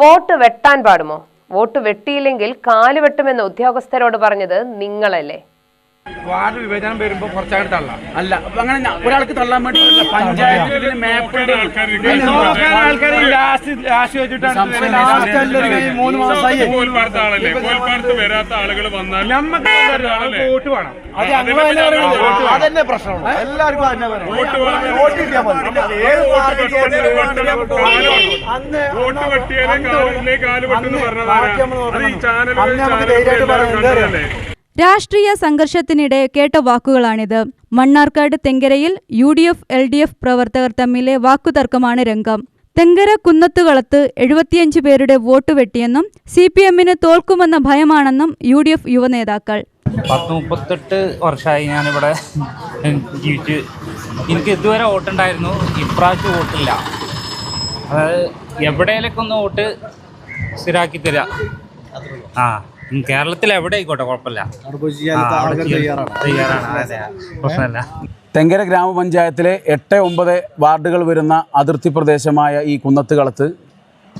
Vote വെട്ടാൻ പാടുമോ? Vote വെട്ടിയില്ലെങ്കിൽ കാൽ വെട്ടുമെന്ന് ഉദ്യോഗസ്ഥരോട് പറഞ്ഞത് നിങ്ങളല്ലേ. വാർഡ് വിഭജനം വരുമ്പോ കുറച്ചായിട്ട് തള്ളാം. അല്ല അപ്പൊ അങ്ങനെ ഒരാൾക്ക് തള്ളാൻ വേണ്ടി. പഞ്ചായത്തിൽ മാപ്പ് കോൽപ്പാടത്ത് വരാത്ത ആളുകൾ വന്നാൽ നമുക്ക് വോട്ട് വേണം. അതന്നെ പ്രശ്നമാണ് എല്ലാവർക്കും വോട്ട് വെട്ടിയാലേ കാലിലെ കാൽ വെട്ടെന്ന് പറഞ്ഞതാരാ ഈ രാഷ്ട്രീയ സംഘർഷത്തിനിടെ കേട്ട വാക്കുകളാണിത്. Mannarkkad തെങ്കരയിൽ U D F L D F പ്രവർത്തകർ തമ്മിലെ വാക്കുതർക്കമാണ് രംഗം. തെങ്കര കുന്നത്തുകളത്ത് എഴുപത്തിയഞ്ച് പേരുടെ വോട്ട് വെട്ടിയെന്നും സി പി എമ്മിന് തോൽക്കുമെന്ന ഭയമാണെന്നും യു ഡി എഫ് യുവനേതാക്കൾ. പത്ത് മുപ്പത്തെട്ട് വർഷമായി ഞാനിവിടെ ജീവിച്ച് എനിക്ക് ഇതുവരെ വോട്ടുണ്ടായിരുന്നു. ഇപ്രാവശ്യം വോട്ടില്ല. അതായത് എവിടെയൊക്കെ ഒന്ന് വോട്ട് സ്ഥിരാക്കി തരാം. ആ. കേരളത്തിൽ എവിടെ ആയിക്കോട്ടെ കുഴപ്പമില്ല. പ്രശ്നമില്ല. തെങ്കര ഗ്രാമപഞ്ചായത്തിലെ എട്ട് ഒമ്പത് വാർഡുകൾ വരുന്ന അതിർത്തി പ്രദേശമായ ഈ കുന്നത്തുകളത്ത്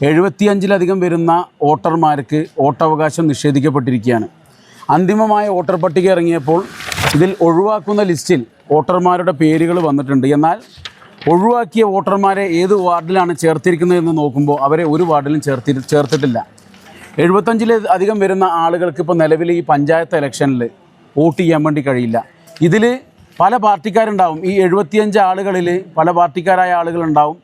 എഴുപത്തിയഞ്ചിലധികം വരുന്ന വോട്ടർമാർക്ക് വോട്ടവകാശം നിഷേധിക്കപ്പെട്ടിരിക്കുകയാണ്. അന്തിമമായ വോട്ടർ പട്ടിക ഇറങ്ങിയപ്പോൾ ഇതിൽ ഒഴിവാക്കുന്ന ലിസ്റ്റിൽ വോട്ടർമാരുടെ പേരുകൾ വന്നിട്ടുണ്ട്. എന്നാൽ ഒഴിവാക്കിയ വോട്ടർമാരെ ഏത് വാർഡിലാണ് ചേർത്തിരിക്കുന്നതെന്ന് നോക്കുമ്പോൾ അവരെ ഒരു വാർഡിലും ചേർത്തി ചേർത്തിട്ടില്ല. എഴുപത്തഞ്ചിൽ അധികം വരുന്ന ആളുകൾക്ക് ഇപ്പോൾ നിലവിൽ ഈ പഞ്ചായത്ത് ഇലക്ഷനിൽ വോട്ട് ചെയ്യാൻ വേണ്ടി കഴിയില്ല. ഇതിൽ പല പാർട്ടിക്കാരുണ്ടാവും. ഈ എഴുപത്തിയഞ്ച് ആളുകളിൽ പല പാർട്ടിക്കാരായ ആളുകളുണ്ടാവും.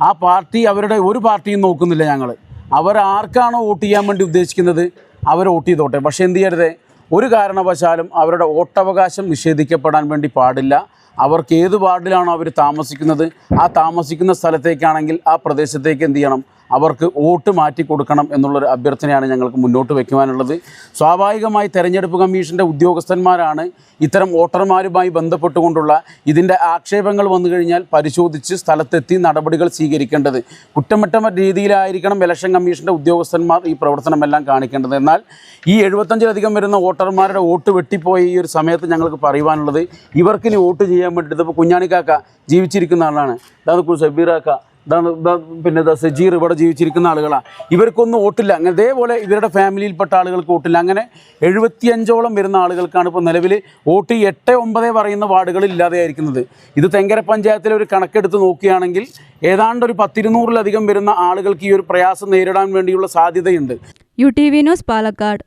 ആ പാർട്ടി അവരുടെ ഒരു പാർട്ടിയും നോക്കുന്നില്ല ഞങ്ങൾ അവർ ആർക്കാണോ വോട്ട് ചെയ്യാൻ വേണ്ടി ഉദ്ദേശിക്കുന്നത് അവർ വോട്ട് ചെയ്തോട്ടെ. പക്ഷേ എന്ത് ചെയ്യരുത്? ഒരു കാരണവശാലും അവരുടെ വോട്ടവകാശം നിഷേധിക്കപ്പെടാൻ വേണ്ടി പാടില്ല. അവർക്ക് ഏത് വാർഡിലാണോ അവർ താമസിക്കുന്നത് ആ താമസിക്കുന്ന സ്ഥലത്തേക്കാണെങ്കിൽ ആ പ്രദേശത്തേക്ക് എന്ത് ചെയ്യണം? അവർക്ക് വോട്ട് മാറ്റി കൊടുക്കണം എന്നുള്ളൊരു അഭ്യർത്ഥനയാണ് ഞങ്ങൾക്ക് മുന്നോട്ട് വയ്ക്കുവാനുള്ളത് സ്വാഭാവികമായി തെരഞ്ഞെടുപ്പ് കമ്മീഷന്റെ ഉദ്യോഗസ്ഥന്മാരാണ് ഇത്തരം വോട്ടർമാരുമായി ബന്ധപ്പെട്ടുകൊണ്ടുള്ള ഇതിന്റെ ആക്ഷേപങ്ങൾ വന്നു കഴിഞ്ഞാൽ പരിശോധിച്ച് സ്ഥലത്തെത്തി നടപടികൾ സ്വീകരിക്കേണ്ടത്. കുറ്റമറ്റ രീതിയിലായിരിക്കണം ഇലക്ഷൻ കമ്മീഷന്റെ ഉദ്യോഗസ്ഥന്മാർ ഈ പ്രവർത്തനമെല്ലാം കാണിക്കേണ്ടത്. എന്നാൽ ഈ എഴുപത്തഞ്ചിലധികം വരുന്ന വോട്ടർമാരുടെ വോട്ട് വെട്ടിപ്പോയ ഈ ഒരു സമയത്ത് ഞങ്ങൾക്ക് പറയുവാനുള്ളത് ഇവർക്കിനി വോട്ട് ചെയ്യാൻ വേണ്ടിയിട്ട് ഇപ്പോൾ കുഞ്ഞാണിക്കാക്ക ജീവിച്ചിരിക്കുന്ന ആളാണ്. ഇതാണ് സബീറാക്ക. പിന്നെ സജീർ ഇവിടെ ജീവിച്ചിരിക്കുന്ന ആളുകളാണ് ഇവർക്കൊന്നും വോട്ടില്ല. അങ്ങനെ ഇതേപോലെ ഇവരുടെ ഫാമിലിയിൽപ്പെട്ട ആളുകൾക്ക് വോട്ടില്ല. അങ്ങനെ എഴുപത്തിയഞ്ചോളം വരുന്ന ആളുകൾക്കാണ് ഇപ്പോൾ നിലവിൽ വോട്ട് എട്ട് ഒമ്പത് പറയുന്ന വാർഡുകളിൽ ഇല്ലാതെയായിരിക്കുന്നത്. ഇത് തെങ്കര പഞ്ചായത്തിലെ ഒരു കണക്കെടുത്ത് നോക്കുകയാണെങ്കിൽ ഏതാണ്ട് ഒരു പത്തിരുന്നൂറിലധികം വരുന്ന ആളുകൾക്ക് ഈ ഒരു പ്രയാസം നേരിടാൻ വേണ്ടിയുള്ള സാധ്യതയുണ്ട്. U T V news Palakkad.